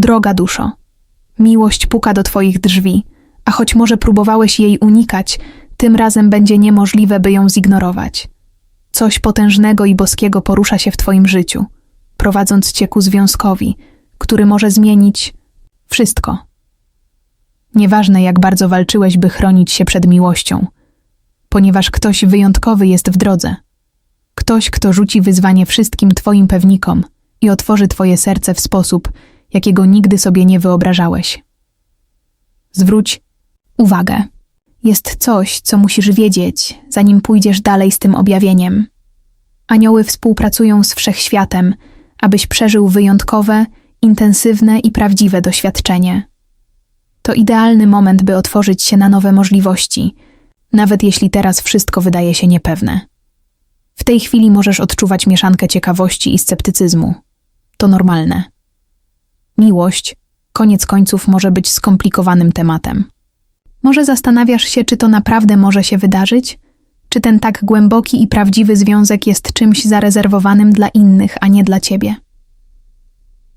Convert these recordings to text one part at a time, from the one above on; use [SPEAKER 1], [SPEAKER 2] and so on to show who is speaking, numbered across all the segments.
[SPEAKER 1] Droga duszo, miłość puka do twoich drzwi, a choć może próbowałeś jej unikać, tym razem będzie niemożliwe, by ją zignorować. Coś potężnego i boskiego porusza się w twoim życiu, prowadząc cię ku związkowi, który może zmienić wszystko. Nieważne, jak bardzo walczyłeś, by chronić się przed miłością, ponieważ ktoś wyjątkowy jest w drodze. Ktoś, kto rzuci wyzwanie wszystkim twoim pewnikom i otworzy twoje serce w sposób, jakiego nigdy sobie nie wyobrażałeś. Zwróć uwagę. Jest coś, co musisz wiedzieć, zanim pójdziesz dalej z tym objawieniem. Anioły współpracują z wszechświatem, abyś przeżył wyjątkowe, intensywne i prawdziwe doświadczenie. To idealny moment, by otworzyć się na nowe możliwości, nawet jeśli teraz wszystko wydaje się niepewne. W tej chwili możesz odczuwać mieszankę ciekawości i sceptycyzmu. To normalne. Miłość, koniec końców, może być skomplikowanym tematem. Może zastanawiasz się, czy to naprawdę może się wydarzyć? Czy ten tak głęboki i prawdziwy związek jest czymś zarezerwowanym dla innych, a nie dla ciebie?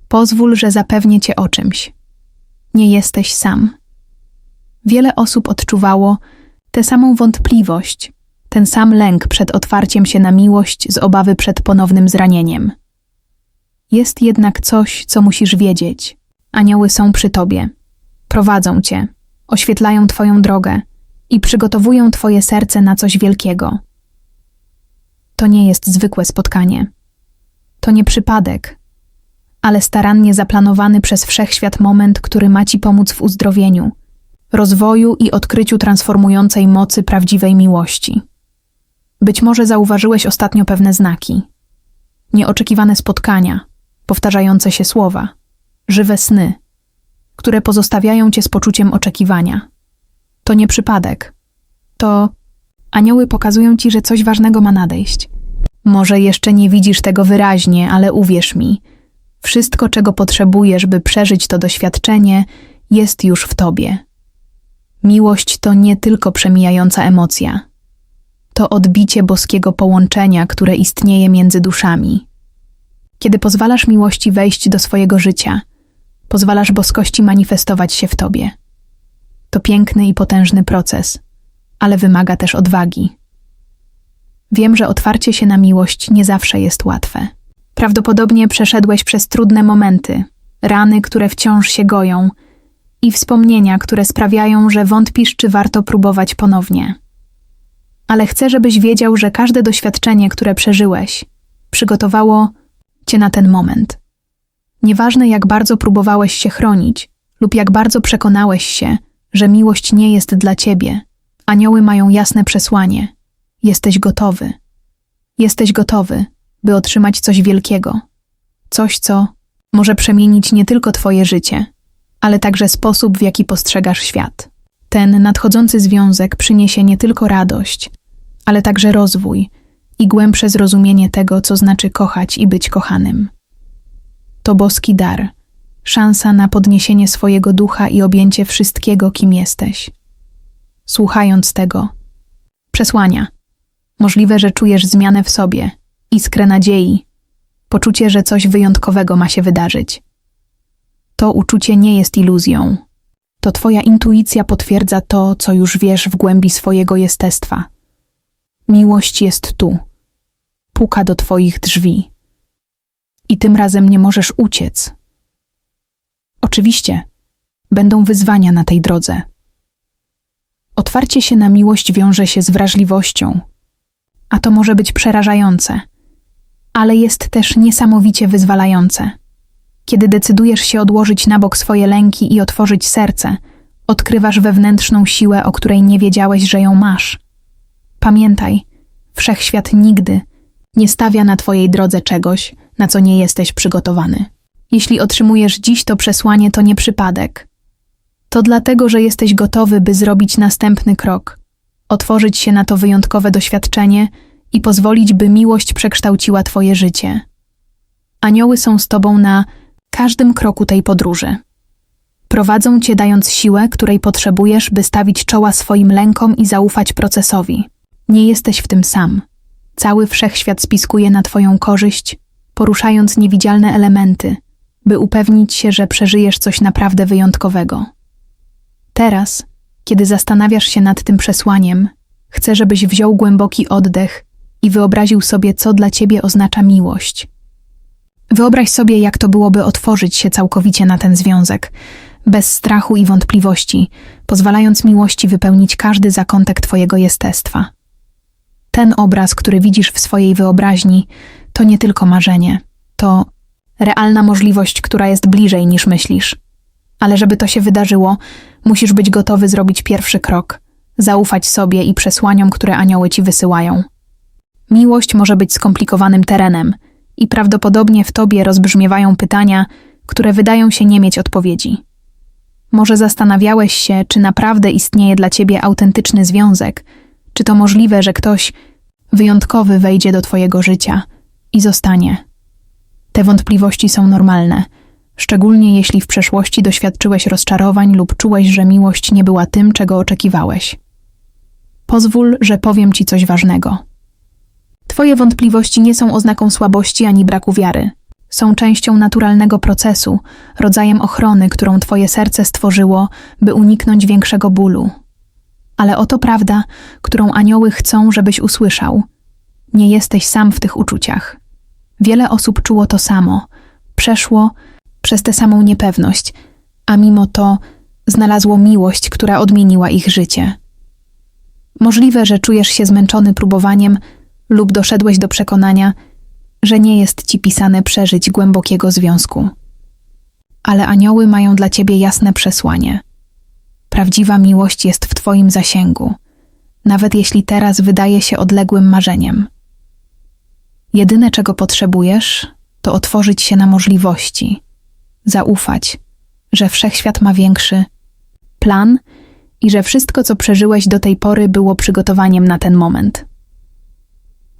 [SPEAKER 1] Pozwól, że zapewnię cię o czymś. Nie jesteś sam. Wiele osób odczuwało tę samą wątpliwość, ten sam lęk przed otwarciem się na miłość z obawy przed ponownym zranieniem. Jest jednak coś, co musisz wiedzieć. Anioły są przy tobie, prowadzą cię, oświetlają twoją drogę i przygotowują twoje serce na coś wielkiego. To nie jest zwykłe spotkanie. To nie przypadek, ale starannie zaplanowany przez wszechświat moment, który ma ci pomóc w uzdrowieniu, rozwoju i odkryciu transformującej mocy prawdziwej miłości. Być może zauważyłeś ostatnio pewne znaki. Nieoczekiwane spotkania, powtarzające się słowa, żywe sny, które pozostawiają cię z poczuciem oczekiwania. To nie przypadek. To anioły pokazują ci, że coś ważnego ma nadejść. Może jeszcze nie widzisz tego wyraźnie, ale uwierz mi, wszystko, czego potrzebujesz, by przeżyć to doświadczenie, jest już w tobie. Miłość to nie tylko przemijająca emocja. To odbicie boskiego połączenia, które istnieje między duszami. Kiedy pozwalasz miłości wejść do swojego życia, pozwalasz boskości manifestować się w tobie. To piękny i potężny proces, ale wymaga też odwagi. Wiem, że otwarcie się na miłość nie zawsze jest łatwe. Prawdopodobnie przeszedłeś przez trudne momenty, rany, które wciąż się goją i wspomnienia, które sprawiają, że wątpisz, czy warto próbować ponownie. Ale chcę, żebyś wiedział, że każde doświadczenie, które przeżyłeś, przygotowało cię na ten moment. Nieważne, jak bardzo próbowałeś się chronić lub jak bardzo przekonałeś się, że miłość nie jest dla ciebie, anioły mają jasne przesłanie: jesteś gotowy. Jesteś gotowy, by otrzymać coś wielkiego, coś, co może przemienić nie tylko Twoje życie, ale także sposób, w jaki postrzegasz świat. Ten nadchodzący związek przyniesie nie tylko radość, ale także rozwój i głębsze zrozumienie tego, co znaczy kochać i być kochanym. To boski dar, szansa na podniesienie swojego ducha i objęcie wszystkiego, kim jesteś. Słuchając tego, przesłania. Możliwe, że czujesz zmianę w sobie – iskrę nadziei, poczucie, że coś wyjątkowego ma się wydarzyć. To uczucie nie jest iluzją. To Twoja intuicja potwierdza to, co już wiesz w głębi swojego jestestwa. Miłość jest tu, puka do Twoich drzwi. I tym razem nie możesz uciec. Oczywiście, będą wyzwania na tej drodze. Otwarcie się na miłość wiąże się z wrażliwością, a to może być przerażające ale jest też niesamowicie wyzwalające. Kiedy decydujesz się odłożyć na bok swoje lęki i otworzyć serce, odkrywasz wewnętrzną siłę, o której nie wiedziałeś, że ją masz. Pamiętaj, wszechświat nigdy nie stawia na twojej drodze czegoś, na co nie jesteś przygotowany. Jeśli otrzymujesz dziś to przesłanie, to nie przypadek. To dlatego, że jesteś gotowy, by zrobić następny krok, otworzyć się na to wyjątkowe doświadczenie i pozwolić, by miłość przekształciła Twoje życie. Anioły są z Tobą na każdym kroku tej podróży. Prowadzą Cię dając siłę, której potrzebujesz, by stawić czoła swoim lękom i zaufać procesowi. Nie jesteś w tym sam. Cały wszechświat spiskuje na Twoją korzyść, poruszając niewidzialne elementy, by upewnić się, że przeżyjesz coś naprawdę wyjątkowego. Teraz, kiedy zastanawiasz się nad tym przesłaniem, chcę, żebyś wziął głęboki oddech i wyobraził sobie, co dla ciebie oznacza miłość. Wyobraź sobie, jak to byłoby otworzyć się całkowicie na ten związek, bez strachu i wątpliwości, pozwalając miłości wypełnić każdy zakątek twojego jestestwa. Ten obraz, który widzisz w swojej wyobraźni, to nie tylko marzenie, to realna możliwość, która jest bliżej niż myślisz. Ale żeby to się wydarzyło, musisz być gotowy zrobić pierwszy krok, zaufać sobie i przesłaniom, które anioły ci wysyłają. Miłość może być skomplikowanym terenem i prawdopodobnie w tobie rozbrzmiewają pytania, które wydają się nie mieć odpowiedzi. Może zastanawiałeś się, czy naprawdę istnieje dla ciebie autentyczny związek, czy to możliwe, że ktoś wyjątkowy wejdzie do twojego życia i zostanie. Te wątpliwości są normalne, szczególnie jeśli w przeszłości doświadczyłeś rozczarowań lub czułeś, że miłość nie była tym, czego oczekiwałeś. Pozwól, że powiem ci coś ważnego. Twoje wątpliwości nie są oznaką słabości ani braku wiary. Są częścią naturalnego procesu, rodzajem ochrony, którą Twoje serce stworzyło, by uniknąć większego bólu. Ale oto prawda, którą anioły chcą, żebyś usłyszał. Nie jesteś sam w tych uczuciach. Wiele osób czuło to samo, przeszło przez tę samą niepewność, a mimo to znalazło miłość, która odmieniła ich życie. Możliwe, że czujesz się zmęczony próbowaniem lub doszedłeś do przekonania, że nie jest ci pisane przeżyć głębokiego związku. Ale anioły mają dla ciebie jasne przesłanie. Prawdziwa miłość jest w twoim zasięgu, nawet jeśli teraz wydaje się odległym marzeniem. Jedyne, czego potrzebujesz, to otworzyć się na możliwości, zaufać, że wszechświat ma większy plan i że wszystko, co przeżyłeś do tej pory, było przygotowaniem na ten moment.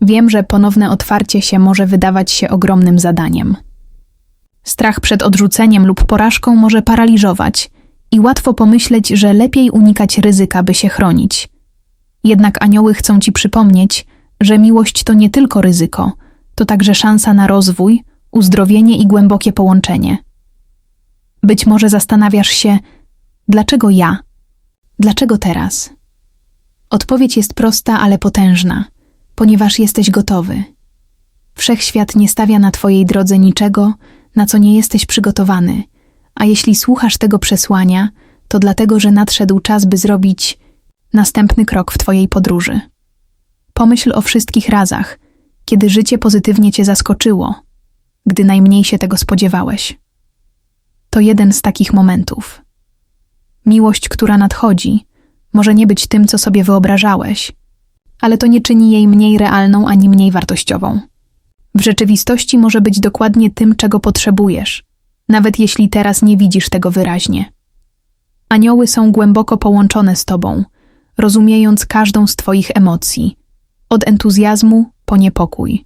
[SPEAKER 1] Wiem, że ponowne otwarcie się może wydawać się ogromnym zadaniem. Strach przed odrzuceniem lub porażką może paraliżować i łatwo pomyśleć, że lepiej unikać ryzyka, by się chronić. Jednak anioły chcą ci przypomnieć, że miłość to nie tylko ryzyko, to także szansa na rozwój, uzdrowienie i głębokie połączenie. Być może zastanawiasz się, dlaczego ja? Dlaczego teraz? Odpowiedź jest prosta, ale potężna ponieważ jesteś gotowy. Wszechświat nie stawia na Twojej drodze niczego, na co nie jesteś przygotowany, a jeśli słuchasz tego przesłania, to dlatego, że nadszedł czas, by zrobić następny krok w Twojej podróży. Pomyśl o wszystkich razach, kiedy życie pozytywnie Cię zaskoczyło, gdy najmniej się tego spodziewałeś. To jeden z takich momentów. Miłość, która nadchodzi, może nie być tym, co sobie wyobrażałeś, ale to nie czyni jej mniej realną ani mniej wartościową. W rzeczywistości może być dokładnie tym, czego potrzebujesz, nawet jeśli teraz nie widzisz tego wyraźnie. Anioły są głęboko połączone z tobą, rozumiejąc każdą z twoich emocji, od entuzjazmu po niepokój.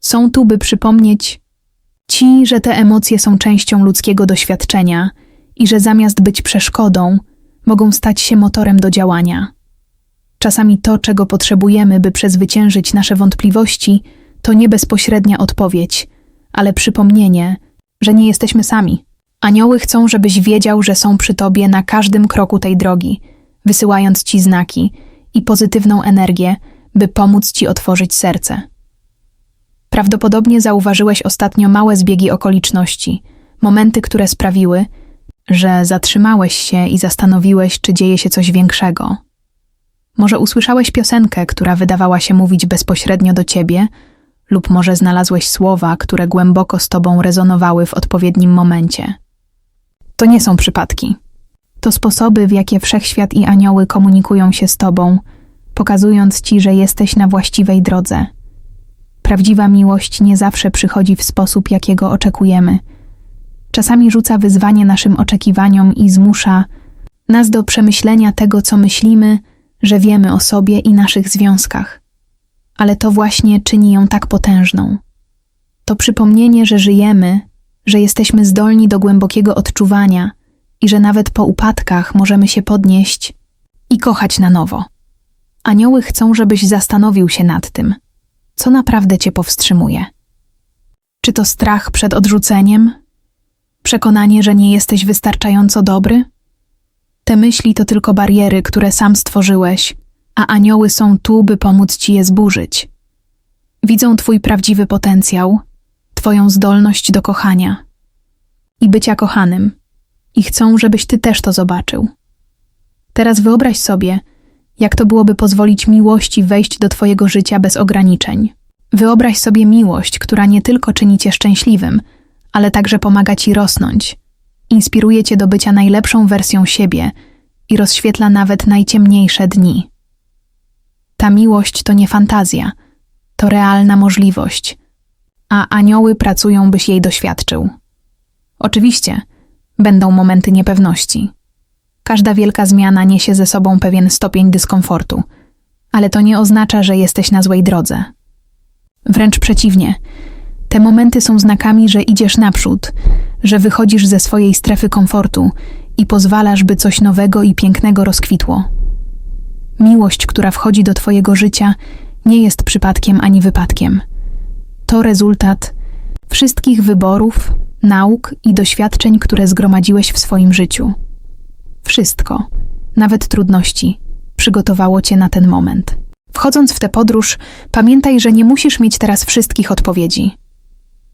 [SPEAKER 1] Są tu, by przypomnieć ci, że te emocje są częścią ludzkiego doświadczenia i że zamiast być przeszkodą, mogą stać się motorem do działania. Czasami to, czego potrzebujemy, by przezwyciężyć nasze wątpliwości, to nie bezpośrednia odpowiedź, ale przypomnienie, że nie jesteśmy sami. Anioły chcą, żebyś wiedział, że są przy tobie na każdym kroku tej drogi, wysyłając ci znaki i pozytywną energię, by pomóc ci otworzyć serce. Prawdopodobnie zauważyłeś ostatnio małe zbiegi okoliczności, momenty, które sprawiły, że zatrzymałeś się i zastanowiłeś, czy dzieje się coś większego. Może usłyszałeś piosenkę, która wydawała się mówić bezpośrednio do ciebie, lub może znalazłeś słowa, które głęboko z tobą rezonowały w odpowiednim momencie. To nie są przypadki. To sposoby, w jakie wszechświat i anioły komunikują się z tobą, pokazując ci, że jesteś na właściwej drodze. Prawdziwa miłość nie zawsze przychodzi w sposób, jakiego oczekujemy. Czasami rzuca wyzwanie naszym oczekiwaniom i zmusza nas do przemyślenia tego, co myślimy, że wiemy o sobie i naszych związkach, ale to właśnie czyni ją tak potężną. To przypomnienie, że żyjemy, że jesteśmy zdolni do głębokiego odczuwania i że nawet po upadkach możemy się podnieść i kochać na nowo. Anioły chcą, żebyś zastanowił się nad tym, co naprawdę cię powstrzymuje. Czy to strach przed odrzuceniem, Przekonanie, że nie jesteś wystarczająco dobry? Te myśli to tylko bariery, które sam stworzyłeś, a anioły są tu, by pomóc ci je zburzyć. Widzą twój prawdziwy potencjał, twoją zdolność do kochania i bycia kochanym, i chcą, żebyś ty też to zobaczył. Teraz wyobraź sobie, jak to byłoby pozwolić miłości wejść do twojego życia bez ograniczeń. Wyobraź sobie miłość, która nie tylko czyni cię szczęśliwym, ale także pomaga ci rosnąć, inspiruje cię do bycia najlepszą wersją siebie i rozświetla nawet najciemniejsze dni. Ta miłość to nie fantazja, to realna możliwość, a anioły pracują, byś jej doświadczył. Oczywiście, będą momenty niepewności. Każda wielka zmiana niesie ze sobą pewien stopień dyskomfortu, ale to nie oznacza, że jesteś na złej drodze. Wręcz przeciwnie, te momenty są znakami, że idziesz naprzód, że wychodzisz ze swojej strefy komfortu i pozwalasz, by coś nowego i pięknego rozkwitło. Miłość, która wchodzi do Twojego życia, nie jest przypadkiem ani wypadkiem. To rezultat wszystkich wyborów, nauk i doświadczeń, które zgromadziłeś w swoim życiu. Wszystko, nawet trudności, przygotowało cię na ten moment. Wchodząc w tę podróż, pamiętaj, że nie musisz mieć teraz wszystkich odpowiedzi.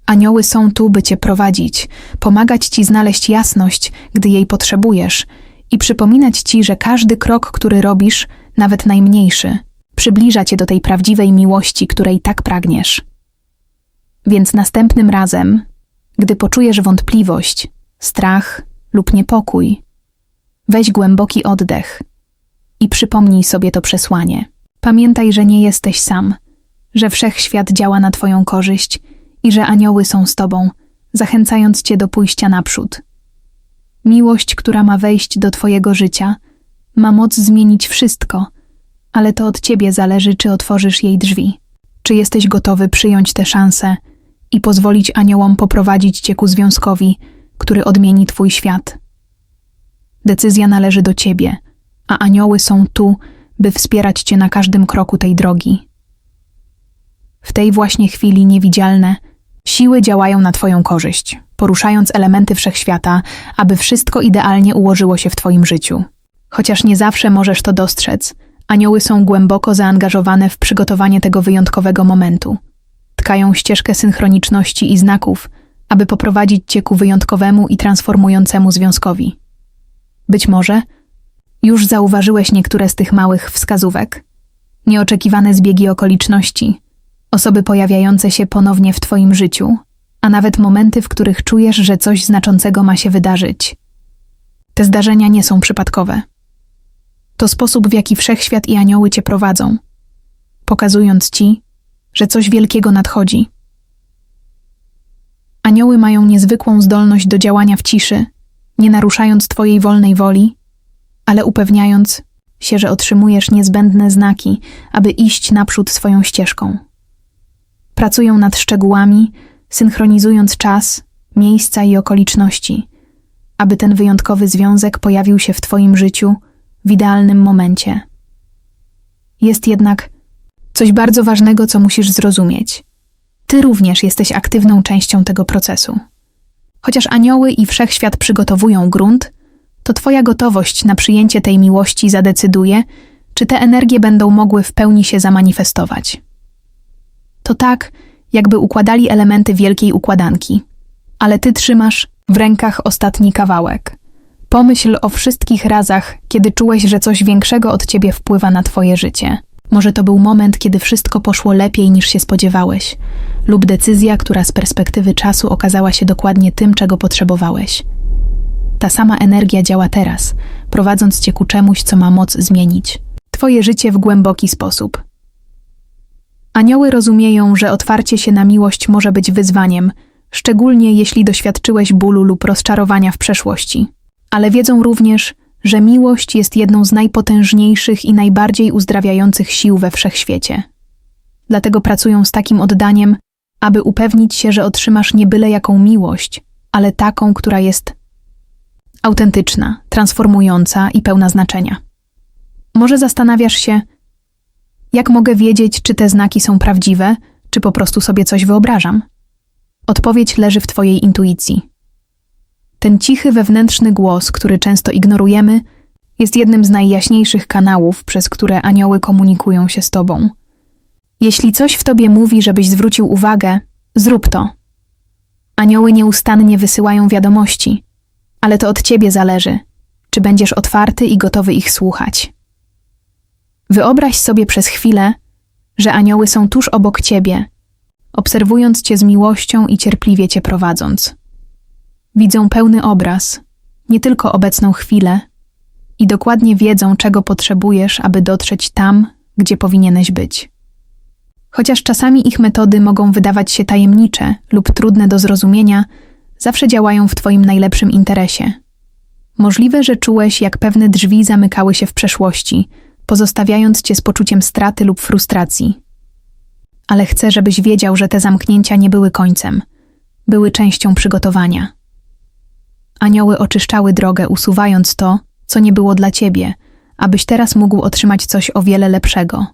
[SPEAKER 1] Anioły są tu, by cię prowadzić, pomagać ci znaleźć jasność, gdy jej potrzebujesz, i przypominać ci, że każdy krok, który robisz, nawet najmniejszy, przybliża cię do tej prawdziwej miłości, której tak pragniesz. Więc następnym razem, gdy poczujesz wątpliwość, strach lub niepokój, weź głęboki oddech i przypomnij sobie to przesłanie. Pamiętaj, że nie jesteś sam, że wszechświat działa na Twoją korzyść i że anioły są z Tobą, zachęcając Cię do pójścia naprzód. Miłość, która ma wejść do Twojego życia, ma moc zmienić wszystko, ale to od Ciebie zależy, czy otworzysz jej drzwi. Czy jesteś gotowy przyjąć tę szansę i pozwolić aniołom poprowadzić Cię ku związkowi, który odmieni Twój świat. Decyzja należy do Ciebie, a anioły są tu, by wspierać Cię na każdym kroku tej drogi. W tej właśnie chwili niewidzialne siły działają na Twoją korzyść, poruszając elementy wszechświata, aby wszystko idealnie ułożyło się w Twoim życiu. Chociaż nie zawsze możesz to dostrzec, anioły są głęboko zaangażowane w przygotowanie tego wyjątkowego momentu. Tkają ścieżkę synchroniczności i znaków, aby poprowadzić Cię ku wyjątkowemu i transformującemu związkowi. Być może już zauważyłeś niektóre z tych małych wskazówek. Nieoczekiwane zbiegi okoliczności, osoby pojawiające się ponownie w Twoim życiu, a nawet momenty, w których czujesz, że coś znaczącego ma się wydarzyć. Te zdarzenia nie są przypadkowe. To sposób, w jaki wszechświat i anioły Cię prowadzą, pokazując Ci, że coś wielkiego nadchodzi. Anioły mają niezwykłą zdolność do działania w ciszy, nie naruszając Twojej wolnej woli, ale upewniając się, że otrzymujesz niezbędne znaki, aby iść naprzód swoją ścieżką. Pracują nad szczegółami, synchronizując czas, miejsca i okoliczności, aby ten wyjątkowy związek pojawił się w Twoim życiu w idealnym momencie. Jest jednak coś bardzo ważnego, co musisz zrozumieć. Ty również jesteś aktywną częścią tego procesu. Chociaż anioły i wszechświat przygotowują grunt, to Twoja gotowość na przyjęcie tej miłości zadecyduje, czy te energie będą mogły w pełni się zamanifestować. To tak, jakby układali elementy wielkiej układanki, ale Ty trzymasz w rękach ostatni kawałek. Pomyśl o wszystkich razach, kiedy czułeś, że coś większego od Ciebie wpływa na Twoje życie. Może to był moment, kiedy wszystko poszło lepiej niż się spodziewałeś, lub decyzja, która z perspektywy czasu okazała się dokładnie tym, czego potrzebowałeś. Ta sama energia działa teraz, prowadząc cię ku czemuś, co ma moc zmienić Twoje życie w głęboki sposób. Anioły rozumieją, że otwarcie się na miłość może być wyzwaniem, szczególnie jeśli doświadczyłeś bólu lub rozczarowania w przeszłości. Ale wiedzą również, że miłość jest jedną z najpotężniejszych i najbardziej uzdrawiających sił we wszechświecie. Dlatego pracują z takim oddaniem, aby upewnić się, że otrzymasz nie byle jaką miłość, ale taką, która jest autentyczna, transformująca i pełna znaczenia. Może zastanawiasz się, jak mogę wiedzieć, czy te znaki są prawdziwe, czy po prostu sobie coś wyobrażam? Odpowiedź leży w Twojej intuicji. Ten cichy wewnętrzny głos, który często ignorujemy, jest jednym z najjaśniejszych kanałów, przez które anioły komunikują się z tobą. Jeśli coś w tobie mówi, żebyś zwrócił uwagę, zrób to. Anioły nieustannie wysyłają wiadomości, ale to od ciebie zależy, czy będziesz otwarty i gotowy ich słuchać. Wyobraź sobie przez chwilę, że anioły są tuż obok ciebie, obserwując cię z miłością i cierpliwie cię prowadząc. Widzą pełny obraz, nie tylko obecną chwilę, i dokładnie wiedzą, czego potrzebujesz, aby dotrzeć tam, gdzie powinieneś być. Chociaż czasami ich metody mogą wydawać się tajemnicze lub trudne do zrozumienia, zawsze działają w Twoim najlepszym interesie. Możliwe, że czułeś, jak pewne drzwi zamykały się w przeszłości, pozostawiając Cię z poczuciem straty lub frustracji. Ale chcę, żebyś wiedział, że te zamknięcia nie były końcem, były częścią przygotowania. Anioły oczyszczały drogę, usuwając to, co nie było dla ciebie, abyś teraz mógł otrzymać coś o wiele lepszego.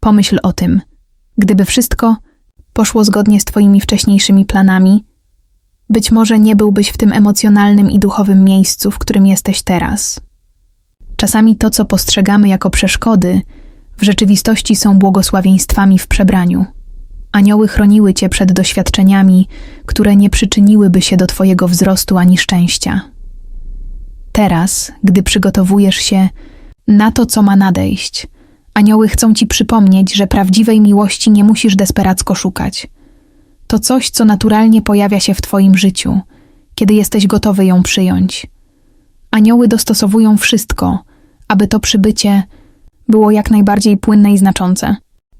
[SPEAKER 1] Pomyśl o tym. Gdyby wszystko poszło zgodnie z Twoimi wcześniejszymi planami, być może nie byłbyś w tym emocjonalnym i duchowym miejscu, w którym jesteś teraz. Czasami to, co postrzegamy jako przeszkody, w rzeczywistości są błogosławieństwami w przebraniu. Anioły chroniły Cię przed doświadczeniami, które nie przyczyniłyby się do Twojego wzrostu ani szczęścia. Teraz, gdy przygotowujesz się na to, co ma nadejść, anioły chcą ci przypomnieć, że prawdziwej miłości nie musisz desperacko szukać. To coś, co naturalnie pojawia się w Twoim życiu, kiedy jesteś gotowy ją przyjąć. Anioły dostosowują wszystko, aby to przybycie było jak najbardziej płynne i znaczące.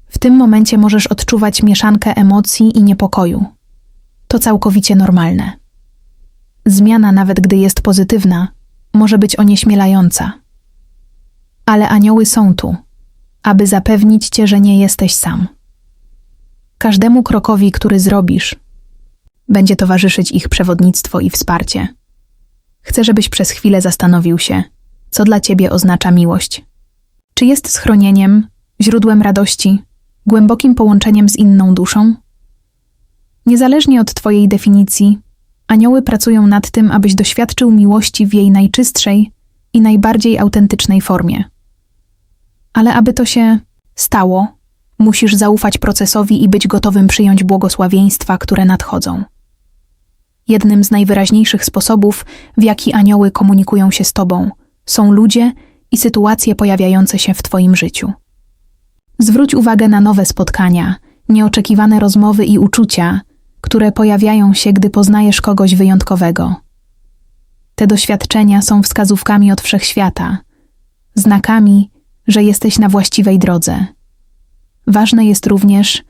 [SPEAKER 1] W tym momencie możesz odczuwać mieszankę emocji i niepokoju. To całkowicie normalne. Zmiana, nawet gdy jest pozytywna, może być onieśmielająca. Ale anioły są tu, aby zapewnić cię, że nie jesteś sam. Każdemu krokowi, który zrobisz, będzie towarzyszyć ich przewodnictwo i wsparcie. Chcę, żebyś przez chwilę zastanowił się, co dla ciebie oznacza miłość. Czy jest schronieniem, źródłem radości, głębokim połączeniem z inną duszą? Niezależnie od Twojej definicji, Anioły pracują nad tym, abyś doświadczył miłości w jej najczystszej i najbardziej autentycznej formie. Ale aby to się stało, musisz zaufać procesowi i być gotowym przyjąć błogosławieństwa, które nadchodzą. Jednym z najwyraźniejszych sposobów, w jaki anioły komunikują się z Tobą, są ludzie i sytuacje pojawiające się w Twoim życiu. Zwróć uwagę na nowe spotkania, nieoczekiwane rozmowy i uczucia, które pojawiają się, gdy poznajesz kogoś wyjątkowego. Te doświadczenia są wskazówkami od wszechświata, znakami, że jesteś na właściwej drodze. Ważne jest również,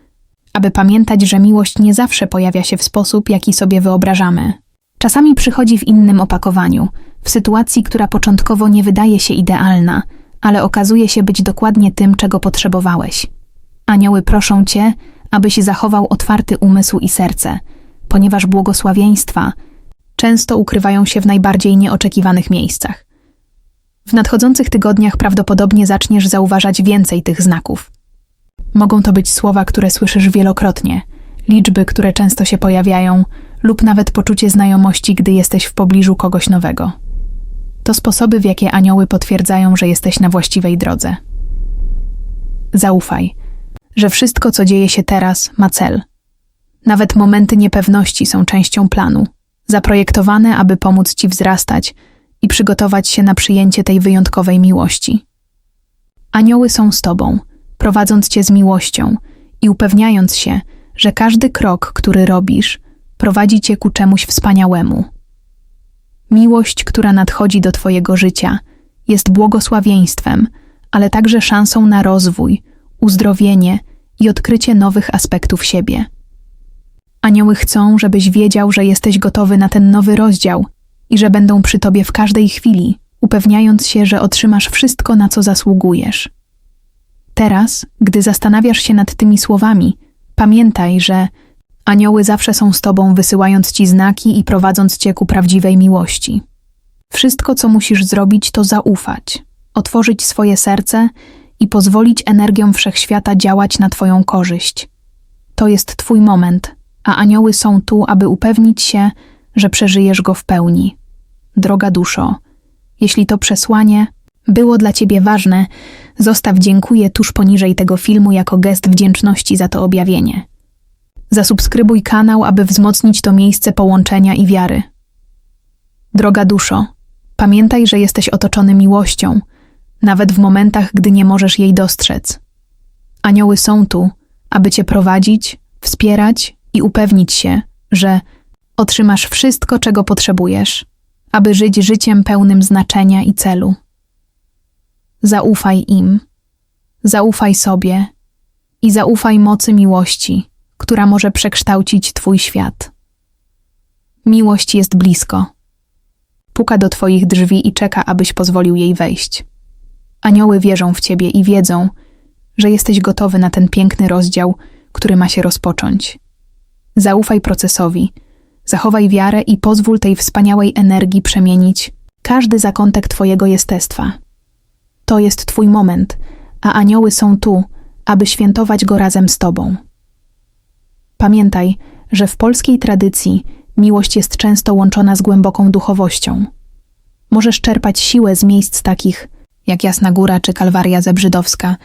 [SPEAKER 1] aby pamiętać, że miłość nie zawsze pojawia się w sposób, jaki sobie wyobrażamy. Czasami przychodzi w innym opakowaniu, w sytuacji, która początkowo nie wydaje się idealna, ale okazuje się być dokładnie tym, czego potrzebowałeś. Anioły proszą cię, abyś zachował otwarty umysł i serce, ponieważ błogosławieństwa często ukrywają się w najbardziej nieoczekiwanych miejscach. W nadchodzących tygodniach prawdopodobnie zaczniesz zauważać więcej tych znaków. Mogą to być słowa, które słyszysz wielokrotnie, liczby, które często się pojawiają, lub nawet poczucie znajomości, gdy jesteś w pobliżu kogoś nowego. To sposoby, w jakie anioły potwierdzają, że jesteś na właściwej drodze. Zaufaj że wszystko, co dzieje się teraz, ma cel. Nawet momenty niepewności są częścią planu, zaprojektowane, aby pomóc ci wzrastać i przygotować się na przyjęcie tej wyjątkowej miłości. Anioły są z tobą, prowadząc cię z miłością i upewniając się, że każdy krok, który robisz, prowadzi cię ku czemuś wspaniałemu. Miłość, która nadchodzi do twojego życia, jest błogosławieństwem, ale także szansą na rozwój, uzdrowienie i odkrycie nowych aspektów siebie. Anioły chcą, żebyś wiedział, że jesteś gotowy na ten nowy rozdział i że będą przy tobie w każdej chwili, upewniając się, że otrzymasz wszystko, na co zasługujesz. Teraz, gdy zastanawiasz się nad tymi słowami, pamiętaj, że anioły zawsze są z tobą, wysyłając ci znaki i prowadząc cię ku prawdziwej miłości. Wszystko, co musisz zrobić, to zaufać, otworzyć swoje serce i pozwolić energiom wszechświata działać na Twoją korzyść. To jest Twój moment, a anioły są tu, aby upewnić się, że przeżyjesz go w pełni. Droga duszo, jeśli to przesłanie było dla ciebie ważne, zostaw dziękuję tuż poniżej tego filmu jako gest wdzięczności za to objawienie. Zasubskrybuj kanał, aby wzmocnić to miejsce połączenia i wiary. Droga duszo, pamiętaj, że jesteś otoczony miłością, nawet w momentach, gdy nie możesz jej dostrzec. Anioły są tu, aby cię prowadzić, wspierać i upewnić się, że otrzymasz wszystko, czego potrzebujesz, aby żyć życiem pełnym znaczenia i celu. Zaufaj im, zaufaj sobie i zaufaj mocy miłości, która może przekształcić Twój świat. Miłość jest blisko. Puka do Twoich drzwi i czeka, abyś pozwolił jej wejść. Anioły wierzą w Ciebie i wiedzą, że jesteś gotowy na ten piękny rozdział, który ma się rozpocząć. Zaufaj procesowi, zachowaj wiarę i pozwól tej wspaniałej energii przemienić każdy zakątek Twojego jestestwa. To jest Twój moment, a anioły są tu, aby świętować go razem z Tobą. Pamiętaj, że w polskiej tradycji miłość jest często łączona z głęboką duchowością. Możesz czerpać siłę z miejsc takich jak Jasna Góra czy Kalwaria Zebrzydowska,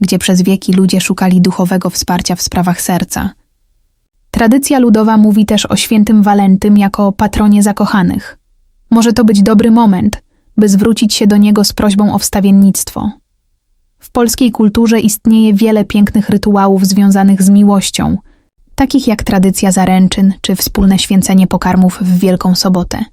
[SPEAKER 1] gdzie przez wieki ludzie szukali duchowego wsparcia w sprawach serca. Tradycja ludowa mówi też o świętym Walentym jako patronie zakochanych. Może to być dobry moment, by zwrócić się do niego z prośbą o wstawiennictwo. W polskiej kulturze istnieje wiele pięknych rytuałów związanych z miłością, takich jak tradycja zaręczyn czy wspólne święcenie pokarmów w Wielką Sobotę.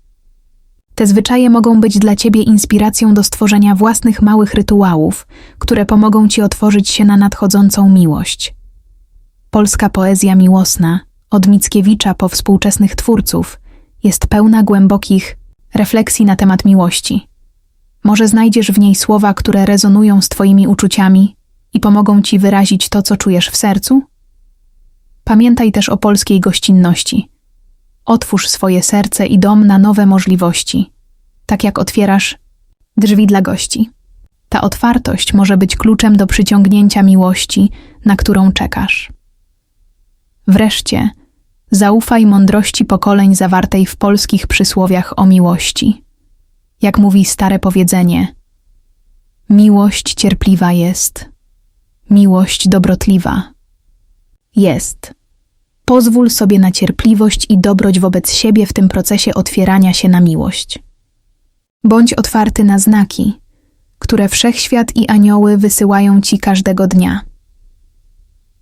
[SPEAKER 1] Te zwyczaje mogą być dla ciebie inspiracją do stworzenia własnych małych rytuałów, które pomogą ci otworzyć się na nadchodzącą miłość. Polska poezja miłosna, od Mickiewicza po współczesnych twórców, jest pełna głębokich refleksji na temat miłości. Może znajdziesz w niej słowa, które rezonują z Twoimi uczuciami i pomogą Ci wyrazić to, co czujesz w sercu? Pamiętaj też o polskiej gościnności. Otwórz swoje serce i dom na nowe możliwości, tak jak otwierasz drzwi dla gości. Ta otwartość może być kluczem do przyciągnięcia miłości, na którą czekasz. Wreszcie, zaufaj mądrości pokoleń zawartej w polskich przysłowiach o miłości. Jak mówi stare powiedzenie: Miłość cierpliwa jest, miłość dobrotliwa. Jest. Pozwól sobie na cierpliwość i dobroć wobec siebie w tym procesie otwierania się na miłość. Bądź otwarty na znaki, które wszechświat i anioły wysyłają ci każdego dnia.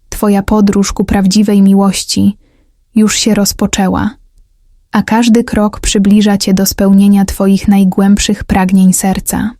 [SPEAKER 1] Twoja podróż ku prawdziwej miłości już się rozpoczęła, a każdy krok przybliża cię do spełnienia Twoich najgłębszych pragnień serca.